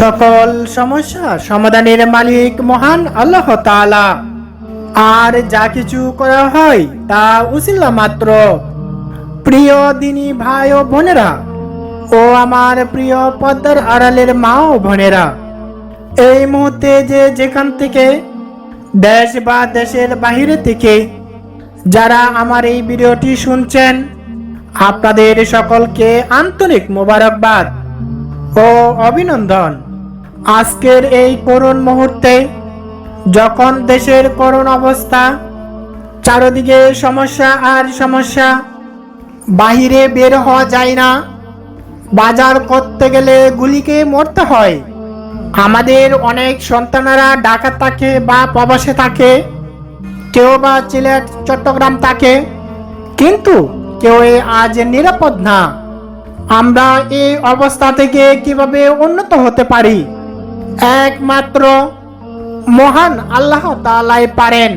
সকল সমস্যা সমাধানের মালিক মহান আল্লাহ তাআলা। আর যা কিছু করা হয় তা উসিল্লা মাত্র। প্রিয় দিনী ভাই ও বোনেরা, ও আমার প্রিয় পদ্মার আড়ালের মা ও বোনেরা, এই মুহূর্তে যে যেখান থেকে দেশ বা দেশের বাহিরে থেকে যারা আমার এই ভিডিওটি শুনছেন, আপনাদের সকলকে আন্তরিক মোবারকবাদ ও অভিনন্দন। আজকের এই করুণ মুহূর্তে, যখন দেশের করুণ অবস্থা, চারদিকে সমস্যা আর সমস্যা, বাহিরে বের হওয়া যায় না, বাজার করতে গেলে গুলিকে মরতে হয়। আমাদের অনেক সন্তানেরা ঢাকা থাকে বা প্রবাসে থাকে, কেউ বা সিলেট, চট্টগ্রাম থাকে, কিন্তু কেউ আজ নিরাপদ না। আমরা এই অবস্থা থেকে কীভাবে উন্নত হতে পারি? একমাত্র মহান আল্লাহ তালাই পারেন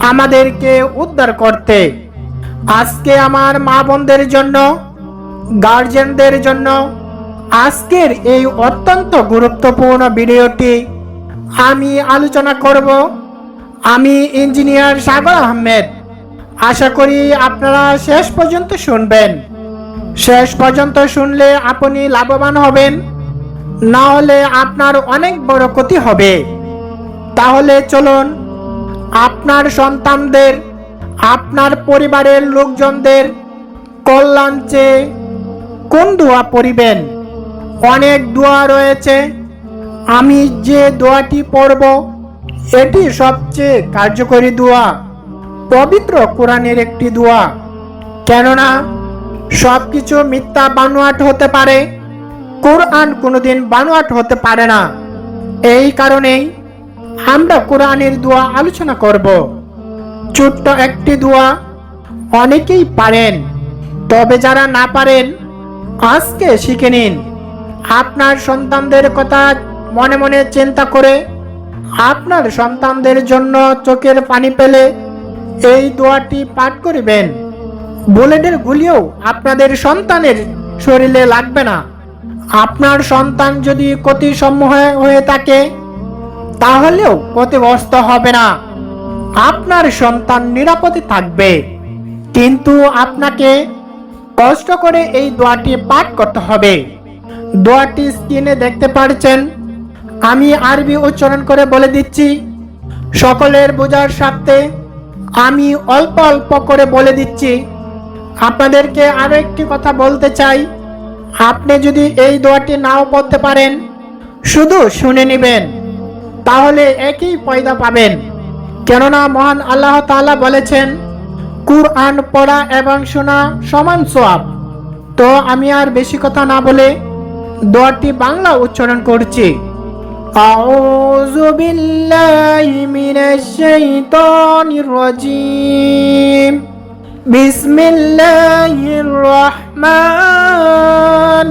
আমাদেরকে উদ্ধার করতে। আজকে আমার মা বোনদের জন্য গার্জেনদের জন্য আজকের এই অত্যন্ত গুরুত্বপূর্ণ ভিডিওটি আমি আলোচনা করব। আমি ইঞ্জিনিয়ার সাগর আহমেদ। আশা করি আপনারা শেষ পর্যন্ত শুনবেন। শেষ পর্যন্ত শুনলে আপনি লাভবান হবেন। না হলে আপনার অনেক বড় ক্ষতি হবে। তাহলে চলুন, আপনার সন্তানদের, আপনার পরিবারের লোকজনদের কল্যাণ চেয়ে কোন দোয়া পড়িবেন? অনেক দোয়া রয়েছে। আমি যে দোয়াটি পড়ব, এটি সবচেয়ে কার্যকরী দোয়া। পবিত্র কোরআনের একটি দোয়া। কেননা সব কিছু মিথ্যা বানোয়াট হতে পারে। কোরআন কোনোদিন বানোয়াট হতে পারে না। এই কারণেই আমরা কোরআনের দোয়া আলোচনা করব। ছোট্ট একটি দোয়া অনেকেই পারেন, তবে যারা না পারেন, আজকে শিখে নিন। আপনার সন্তানদের কথা মনে মনে চিন্তা করে আপনার সন্তানদের জন্য চোখের পানি পেলে এই দোয়াটি পাঠ করিবেন। বুলেটের গুলিও আপনাদের সন্তানের শরীরে লাগবে না। আপনার সন্তান যদি ক্ষতি হয়ে থাকে, তাহলেও ক্ষতিগ্রস্ত হবে না। আপনার সন্তান নিরাপদে থাকবে। কিন্তু আপনাকে কষ্ট করে এই দোয়াটি পাঠ করতে হবে। দোয়াটি স্ক্রিনে দেখতে পারছেন আমি আরবি উচ্চারণ করে বলে দিচ্ছি। সকলের বোঝার স্বার্থে আমি অল্প অল্প করে বলে দিচ্ছি। আপনাদেরকে আরও একটি কথা বলতে চাই। আপনি যদি এই দোয়াটি নাও পড়তে পারেন শুধু শুনে নেবেন তাহলে একই পয়দা পাবেন কেননা মহান আল্লাহ তাআলা বলেছেন কুরআন পড়া এবং শোনা সমান সোয়াব তো আমি আর বেশি কথা না বলে দোয়াটি বাংলা উচ্চারণ করছি أعوذ بالله من الشيطان الرجيم بسم الله الرحمن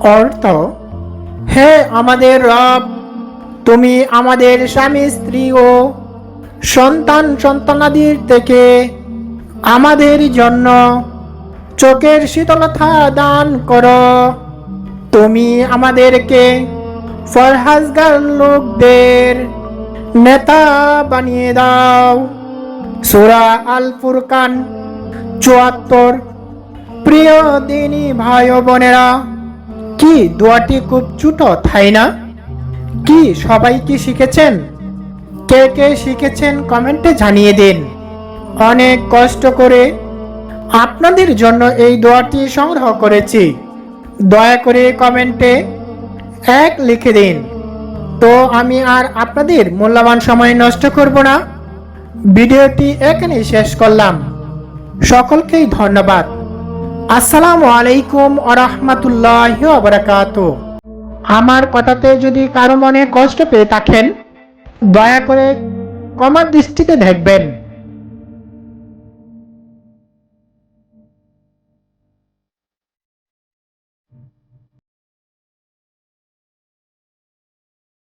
অর্থ, হে আমাদের রব, তুমি আমাদের স্বামী, স্ত্রী ও সন্তান, সন্তানাদির থেকে আমাদের জন্য চোখের শীতলতা দান করো। তুমি আমাদেরকে ফরহাজগার লোকদের নেতা বানিয়ে দাও। সুরা আল ফুরকান চুয়াত্তর। প্রিয় দিনী ভাই বোনেরা কি দোয়াটি খুব ছোট, তাই না? কি সবাই কি শিখেছেন? কে কে শিখেছেন কমেন্টে জানিয়ে দিন। অনেক কষ্ট করে আপনাদের জন্য এই দোয়াটি সংগ্রহ করেছি। দয়া করে কমেন্টে এক লিখে দিন। তো আমি আর আপনাদের মূল্যবান সময় নষ্ট করব না। ভিডিওটি এখানেই শেষ করলাম। সকলকেই ধন্যবাদ। আসসালামু আলাইকুম আ রহমতুল্লাহ বারকাত আমার কথাতে যদি কারও মনে কষ্ট পেয়ে থাকেন, দয়া করে কমার দৃষ্টিতে দেখবেন।